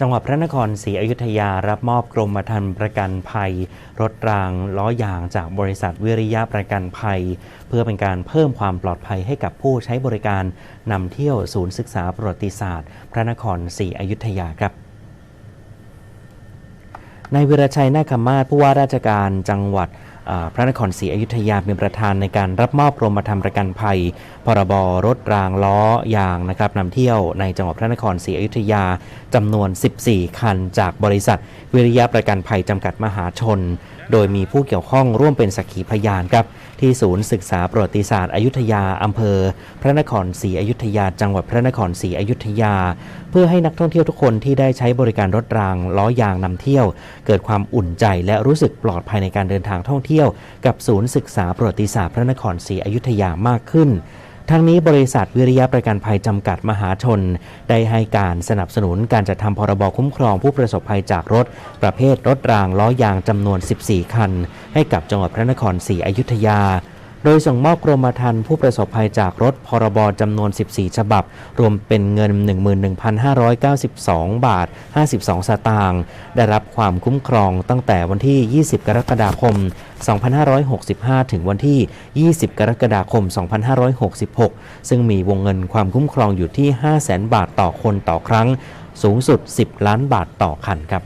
จังหวัดพระนครศรีอยุธยารับมอบกรมธรรม์ประกันภัย รถรางล้อยางจากบริษัทวิริยะประกันภัย เพื่อเป็นการเพิ่มความปลอดภัยให้กับผู้ใช้บริการนำเที่ยวศูนย์ศึกษาประวัติศาสตร์ พระนครศรีอยุธยาครับนายวิรชัยนาคมาศผู้ว่าราชการจังหวัด พระนครศรีอยุธยาเป็นประธานในการรับมอบกรมธรรมประกันภัย พรบรถรางล้อยางนะครับนำเที่ยวในจังหวัดพระนครศรีอยุธยาจำนวน 14 คัน จากบริษัท วิริยะประกันภัยจำกัดมหาชน โดยมีผู้เกี่ยวข้องร่วมเป็นสักขีพยานครับที่ศูนย์ศึกษาประวัติศาสตร์อยุธยาอำเภอ พระนครศรีอยุธยา จังหวัดพระนครศรีอยุธยา เพื่อให้นักท่องเที่ยวทุกคนที่ได้ใช้บริการรถรางล้อยางนำเที่ยว เกิดความอุ่นใจและรู้สึกปลอดภัยในการเดินทางท่องเที่ยว กับศูนย์ศึกษาประวัติศาสตร์พระนครศรีอยุธยามากขึ้นทั้งนี้บริษัทวิริยะประกันภัยจำกัดมหาชน ได้ให้การสนับสนุนการจัดทำพรบคุ้มครองผู้ประสบภัยจากรถ ประเภทรถรางล้อยางจำนวน 14 คัน ให้กับจังหวัดพระนครศรีอยุธยา โดยส่งมอบกรมธรรม์ผู้ประสบภัยจากรถพรบจำนวน 14 ฉบับ รวมเป็นเงิน 11,592 บาท 52 สตางค์ได้รับความคุ้มครองตั้งแต่วันที่ 20 กรกฎาคม 2565 ถึงวันที่ 20 กรกฎาคม 2566 ซึ่งมีวงเงินความคุ้มครองอยู่ที่ 500,000 บาทต่อคนต่อครั้ง สูงสุด 10 ล้านบาทต่อคันครับ